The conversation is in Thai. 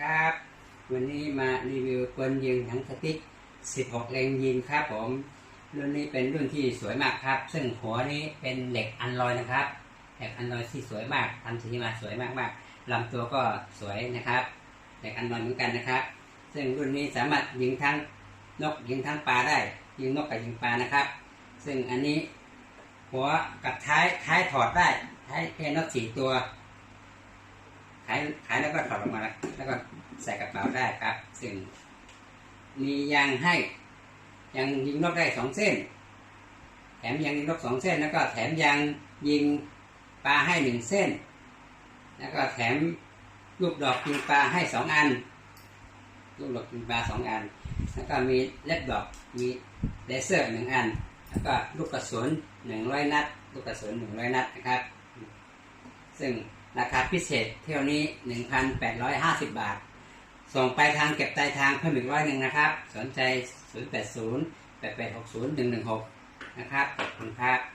ครับ วันนี้มารีวิวปืนยิงหนังสติ๊ก 16เลงยิงครับผม รุ่นนี้เป็นรุ่นที่สวยมากครับ ซึ่งหัวนี้เป็นเหล็กอันลอยนะครับเหล็กอันลอยที่สวยมากทำสีมาสวยมากๆลำตัวก็สวยนะครับ เหล็กอันลอยเหมือนกันนะครับ ซึ่งรุ่นนี้สามารถยิงทั้งนกยิงทั้งปลาได้ ยิงนกกับยิงปลานะครับ ซึ่งอันนี้หัวกับท้ายท้ายถอดได้ท้ายแค่นกสี่ตัว ขายขายแล้วก็ถอดออกมาแล้วแล้วก็ใส่กระเป๋าได้ครับ ซึ่ง มียางให้ยางยิงนกได้สองเส้น แถมยางยิงนกสองเส้น แล้วก็แถมยางยิงปลาให้หนึ่งเส้น แล้วก็แถมลูกดอกยิงปลาให้สองอัน ลูกดอกยิงปลาสองอัน แล้วก็มีเล็บดอกมีเลเซอร์หนึ่งอัน แล้วก็ลูกกระสุนหนึ่งร้อยนัด ลูกกระสุนหนึ่งร้อยนัดนะครับ ซึ่ง ราคาพิเศษเที่ยวนี้ 1,850 บาท ส่งไปทางเก็บใต้ทางเพิ่มอีกร้อยหนึ่งนะครับ สนใจ 080 8860 116 นะครับ ขอบคุณครับ